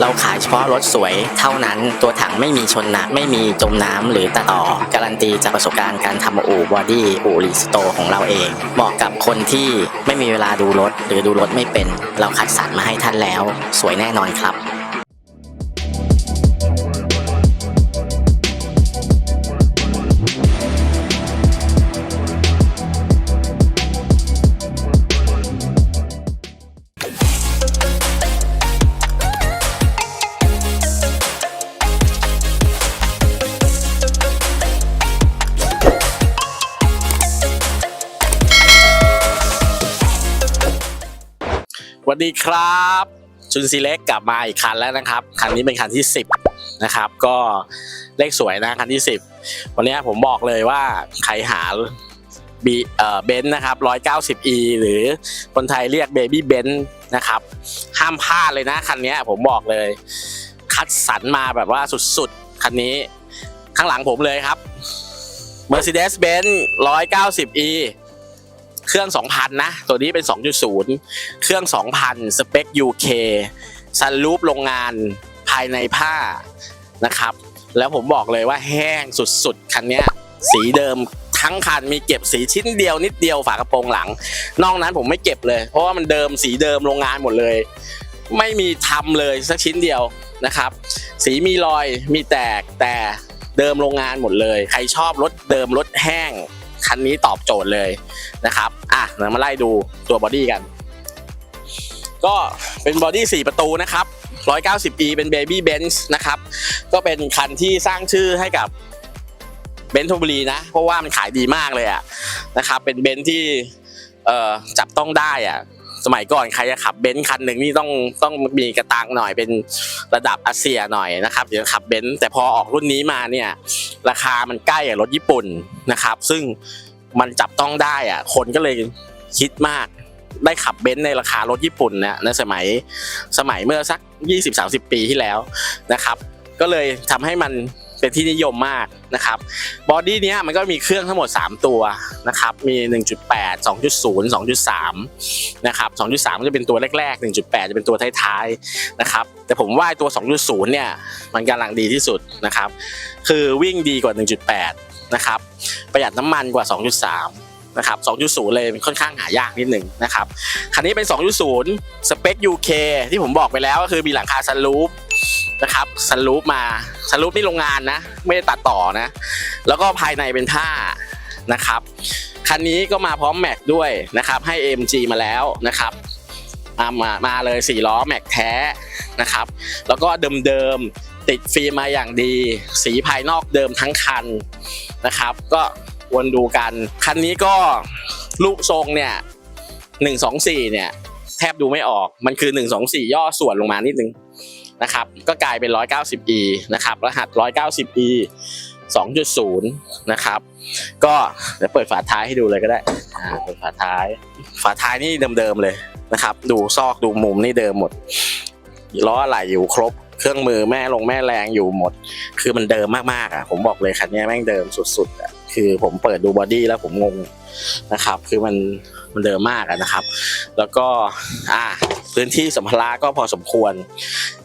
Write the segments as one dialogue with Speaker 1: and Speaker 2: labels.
Speaker 1: เราขายเฉพาะรถสวยเท่านั้นตัวถังไม่มีชนนะไม่มีจมน้ำหรือตะต่อ การันตีจากประสบการณ์การทำอู่บอดี้อู่รีสโตของเราเอง เหมาะกับคนที่ไม่มีเวลาดูรถ หรือดูรถไม่เป็น เราคัดสรรมาให้ท่านแล้ว สวยแน่นอนครับ
Speaker 2: วัสดีครับชุนซีเล็กกลับมาอีกคันแล้วนะครับ คันนี้เป็นคันที่ 10 นะครับ ก็เลขสวยนะคันที่ 10 วันนี้ผมบอกเลยว่าใครหาบีเออเบนซ์นะครับ 190e หรือคนไทยเรียกเบบี้เบนซ์นะครับ ห้ามพลาดเลยนะคันนี้ผมบอกเลย คัดสรรมาแบบว่าสุดๆ คันนี้ข้างหลังผมเลยครับ Mercedes-Benz 190e เครื่อง 2,000 นะ ตัวนี้เป็น 2.0 เครื่อง 2,000 สเปค UK ซันรูปโรงงานภายในผ้านะครับ แล้วผมบอกเลยว่าแห้งสุดๆ คันนี้สีเดิมทั้งคันมีเก็บสีชิ้นเดียวนิดเดียวฝากระโปรงหลัง นอกนั้นผมไม่เก็บเลย เพราะว่ามันเดิมสีเดิมโรงงานหมดเลย ไม่มีทำเลยสักชิ้นเดียวนะครับ สีมีรอยมีแตกแต่เดิมโรงงานหมดเลย ใครชอบรถเดิมรถแห้ง คันนี้ตอบโจทย์เลยนะครับ อะเรามาไล่ดูตัวบอดี้กัน ก็เป็นบอดี้4ประตูนะครับ 190e เป็น Baby Benz นะครับ ก็เป็นคันที่สร้างชื่อให้กับเบนซ์ทบุรีนะ เพราะว่ามันขายดีมากเลยอะนะครับ เป็นเบนซ์ที่จับต้องได้อะ สมัยก่อนใครจะขับเบนซ์คันหนึ่งนี่ต้องต้องมีกระตังหน่อยเป็นระดับอาเซียหน่อยนะครับเดี๋ยวขับเบนซ์แต่พอออกรุ่นนี้มาเนี่ยราคามันใกล้กับรถญี่ปุ่นนะครับ ซึ่งมันจับต้องได้อะคนก็เลยคิดมากได้ขับเบนซ์ในราคารถญี่ปุ่นนะในสมัยสมัยเมื่อสัก 20-30 ปีที่แล้วนะครับ ก็เลยทำให้มัน เป็นที่นิยมมากนะครับบอดี้เนี้ยมันก็มีเครื่องทั้งหมด 3 ตัวนะครับมี 1.8 2.0 2.3 นะครับ 2.3 ก็จะเป็นตัวแรก ๆ 1.8 จะเป็นตัวท้ายๆนะครับแต่ผมว่าตัว 2.0 เนี่ยมันกำลังดีที่สุดนะครับคือวิ่งดีกว่า 1.8 นะครับประหยัดน้ำมันกว่า 2.3นะครับ 2.0 เลยค่อนข้างหายากนิดหนึ่งนะครับ คันนี้เป็น 2.0 สเปค UK ที่ผมบอกไปแล้วก็คือมีหลังคาซันรูฟ นะครับซันรูฟมาซันรูฟนี่โรงงานนะ ไม่ได้ตัดต่อนะ แล้วก็ภายในเป็นผ้านะครับคันนี้ก็มาพร้อมแม็กด้วยนะครับ ให้ AMG มาแล้วนะครับมามามาเลย4ล้อแม็กแท้นะครับ แล้วก็เดิมๆติดฟิล์มมาอย่างดี สีภายนอกเดิมทั้งคันนะครับ ก็วนดูกัน คันนี้ก็รูปทรงเนี่ยหนึ่งสองสี่เนี่ย แทบดูไม่ออกมันคือหนึ่งสองสี่ย่อส่วนลงมานิดนึง นะครับก็กลายเป็นร้อยเก้าสิบ e นะครับรหัสร้อยเก้าสิบ e สองจุดศูนย์นะครับ ก็เดี๋ยวเปิดฝาท้ายให้ดูเลยก็ได้เปิดฝาท้าย ฝาท้ายนี่เดิมๆเลยนะครับ ดูซอกดูมุมนี่เดิมหมดล้ออะไหล่อยู่ครบ เครื่องมือแม่ลงแม่แรงอยู่หมด คือมันเดิมมากๆอะ ผมบอกเลยคันนี้แม่งเดิมสุดๆอะคือผมเปิดดูบอดี้แล้วผมงงนะครับ คือมันมันเดิมมากะนะครับ แล้วก็อ่าพื้นที่สัมภาระก็พอสมควร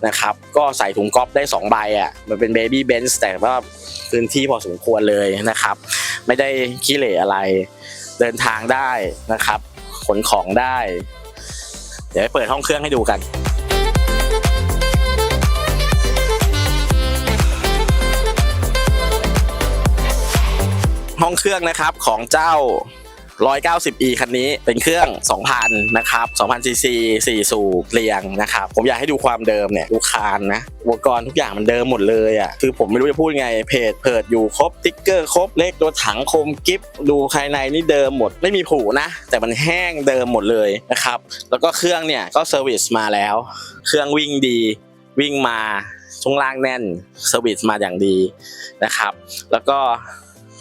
Speaker 2: นะครับ ก็ใส่ถุงก๊อฟได้สองใบอะมันเป็นเบบี้เบนซ์แต่ว่าพื้นที่พอสมควรเลยนะครับ ไม่ได้ขี้เหร่อะไร เดินทางได้นะครับ ขนของได้ เดี๋ยวไปเปิดห้องเครื่องให้ดูกันห้องเครื่องนะครับของเจ้า 190e คันนี้เป็นเครื่อง 2,000 นะครับ 2,000 cc 4 สูบเรียงนะครับ ผมอยากให้ดูความเดิมเนี่ยดูคานนะ อุปกรณ์ทุกอย่างมันเดิมหมดเลยอะ คือผมไม่รู้จะพูดไง เพจเพิดอยู่ครบติ๊กเกอร์ครบ เลขตัวถังคมกิฟดูภายในนี่เดิมหมด ไม่มีผูนะ แต่มันแห้งเดิมหมดเลยนะครับ แล้วก็เครื่องเนี่ยก็เซอร์วิสมาแล้ว เครื่องวิ่งดีวิ่งมาช่วงล่างแน่นเซอร์วิสมาอย่างดีนะครับ แล้วก็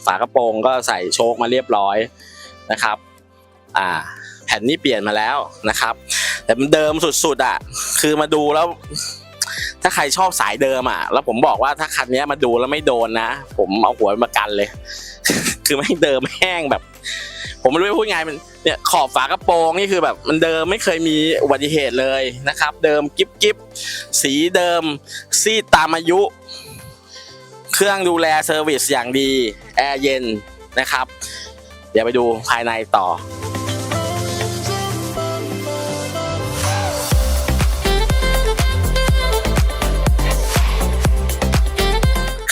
Speaker 2: ฝากระโปรงก็ใส่โชคมาเรียบร้อย นะครับอ่าแผ่นนี้เปลี่ยนมาแล้วนะครับ แต่มันเดิมสุดๆอะคือมาดูแล้ว ถ้าใครชอบสายเดิมอะ แล้วผมบอกว่าถ้าคันนี้มาดูแล้วไม่โดนนะผมเอาหัวมากันเลย คือไม่เดิมแห้งแบบ ผมไม่รู้จะพูดไงมันเนี่ยขอบฝากระโปรงนี่คือแบบ มันเดิมไม่เคยมีอุบัติเหตุเลยนะครับ เดิมกิ๊บกิ๊บสีเดิมซีดตามอายุ เครื่องดูแลเซอร์วิสอย่างดีแอร์เย็นนะครับ เดี๋ยวไปดูภายในต่อ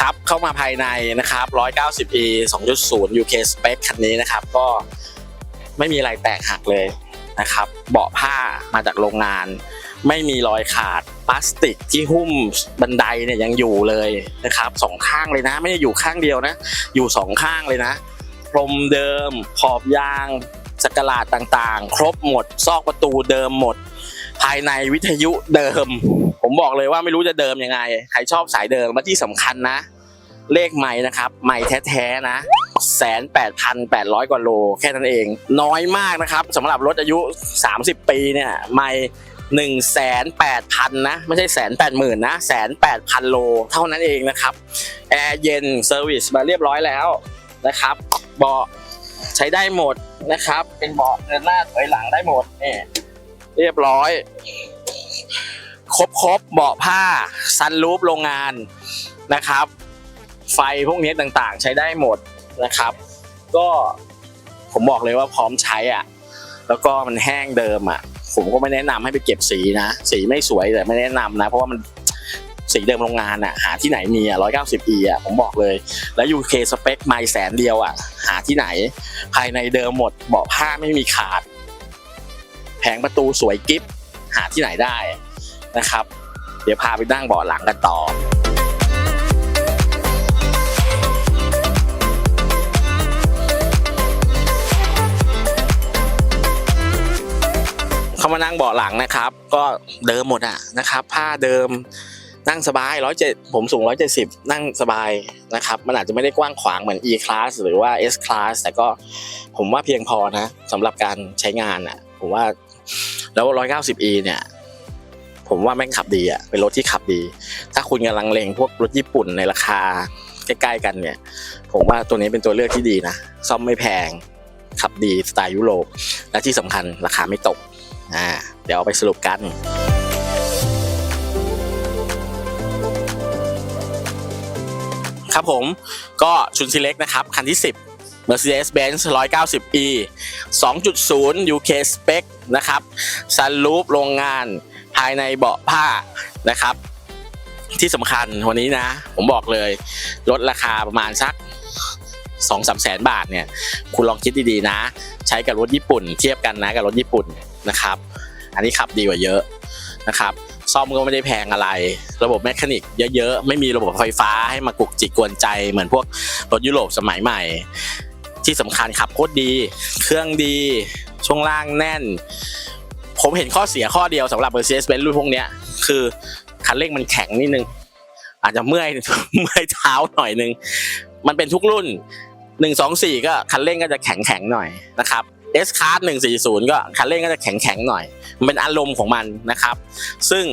Speaker 2: ครับเข้ามาภายในนะครับ 190e 2.0 UK Spec คันนี้นะครับ ก็ไม่มีอะไรแตกหักเลยนะครับ เบาะผ้ามาจากโรงงาน ไม่มีรอยขาดพลาสติกที่หุ้มบันไดเนี่ยยังอยู่เลยนะครับสองข้างเลยนะ ไม่ได้อยู่ข้างเดียวนะ อยู่สองข้างเลยนะ รมเดิม ขอบยางสกลาดต่างๆ ครบหมด ซอกประตูเดิมหมด ภายในวิทยุเดิม ผมบอกเลยว่าไม่รู้จะเดิมยังไง ใครชอบสายเดิมและที่สำคัญนะ เลขไม่นะครับไม่แท้ๆนะแสนแปดพันแปดร้อยกว่าโล แค่นั้นเอง น้อยมากนะครับสำหรับรถอายุ 30 ปีเนี่ยไม่หนึ่งแสนแปดพันนะไม่ใช่แสนแปดหมื่นนะแสนแปดพันโล เท่านั้นเองนะครับ แอร์เย็นเซอร์วิสมาเรียบร้อยแล้วนะครับ เบาะใช้ได้หมดนะครับ เป็นเบาะเดินหน้าถอยหลังได้หมดนี่เรียบร้อย ครบครบเบาะผ้าซันรูปโรงงานนะครับ ไฟพวกนี้ต่างๆ ใช้ได้หมดนะครับ ก็ผมบอกเลยว่าพร้อมใช้อะ แล้วก็มันแห้งเดิมอะ ผมก็ไม่แนะนำให้ไปเก็บสีนะ สีไม่สวยแต่ไม่แนะนำนะ เพราะว่ามัน สีเดิมโรงงานอะหาที่ไหนมีอะร้อยเก้าสิบอีอะผมบอกเลย แล้ว UK สเปคไม่แสนเดียวอะ หาที่ไหน ภายในเดิมหมดเบาะผ้าไม่มีขาด แผงประตูสวยกิ๊บหาที่ไหนได้นะครับ เดี๋ยวพาไปนั่งเบาะหลังกันต่อเข้ามานั่งเบาะหลังนะครับ ก็เดิมหมดอะนะครับ ผ้าเดิม นั่งสบายร้อยเจ็ดผมสูงร้อยเจ็ดสิบนั่งสบายนะครับ มันอาจจะไม่ได้กว้างขวางเหมือน E class หรือว่า S class แต่ก็ผมว่าเพียงพอนะสำหรับการใช้งานอะผมว่าแล้วร้อยเก้าสิบ E เนี่ย ผมว่าแม่งขับดีอะ เป็นรถที่ขับดี ถ้าคุณกำลังเลงพวกรถญี่ปุ่นในราคาใกล้ๆกันเนี่ย ผมว่าตัวนี้เป็นตัวเลือกที่ดีนะ ซ่อมไม่แพง ขับดีสไตล์ยุโรป และที่สำคัญราคาไม่ตก อ่า เดี๋ยวเอาไปสรุปกัน ครับผมก็ชุนซีเล็กนะครับ คันที่ 10 Mercedes-Benz 190e 2.0 UK Spec นะครับซันรูปโรงงานภายในเบาะผ้านะครับ ที่สำคัญวันนี้นะ ผมบอกเลยลดราคาประมาณสัก2 3แสนบาทเนี่ย คุณลองคิดดีๆนะ ใช้กับรถญี่ปุ่น เทียบกันนะกับรถญี่ปุ่นนะครับ อันนี้ขับดีกว่าเยอะนะครับ ซ่อมก็ไม่ได้แพงอะไร ระบบแมคานิกเยอะๆ ไม่มีระบบไฟฟ้าให้มากุกจิกกวนใจเหมือนพวกรถยุโรปสมัยใหม่ ที่สำคัญขับโคตรดี เครื่องดี ช่วงล่างแน่น ผมเห็นข้อเสียข้อเดียวสำหรับ Mercedes-Benz รุ่นพวกเนี้ยคือคันเร่งมันแข็งนิดนึง อาจจะเมื่อยเมื่อยเท้าหน่อยนึง มันเป็นทุกรุ่นหนึ่งสองสี่ก็คันเร่งก็จะแข็งแข็งๆหน่อยนะครับ S Class หนึ่งสี่ศูนย์ก็คันเร่งก็จะแข็งๆหน่อย มันเป็นอารมณ์ของมันนะครับ ซึ่ง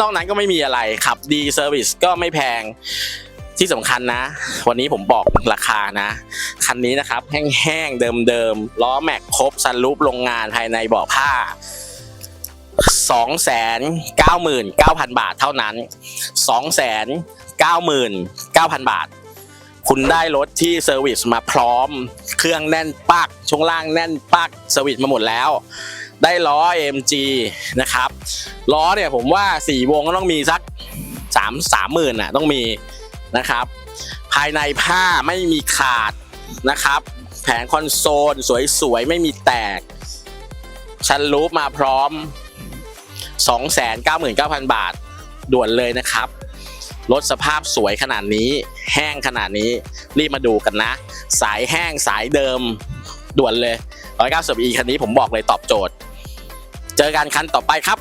Speaker 2: นอกนั้นก็ไม่มีอะไรขับดีเซอร์วิสก็ไม่แพงที่สำคัญนะ วันนี้ผมบอกราคานะ คันนี้นะครับ แห้งๆ เดิมๆ ล้อแม็กครบซันรูปโรงงานภายในเบาะผ้า 299,000 บาทเท่านั้น 299,000 บาท คุณได้รถที่เซอร์วิสมาพร้อม เครื่องแน่นปักช่วงล่างแน่นปักเซอร์วิสมาหมดแล้ว ได้ล้อ AMG นะครับล้อเนี่ยผมว่า 4 วงก็ต้องมีสัก 3 3หมื่นน่ะต้องมีนะครับ ภายในผ้าไม่มีขาดนะครับ แผงคอนโซล สวยๆ ไม่มีแตก ชั้นรูปมาพร้อม 299,000 บาทด่วนเลยนะครับ รถสภาพสวยขนาดนี้ แห้งขนาดนี้ รีบมาดูกันนะ สายแห้งสายเดิม ด่วนเลย 190e คันนี้ผมบอกเลยตอบโจทย์ เจอกันคันต่อไปครับ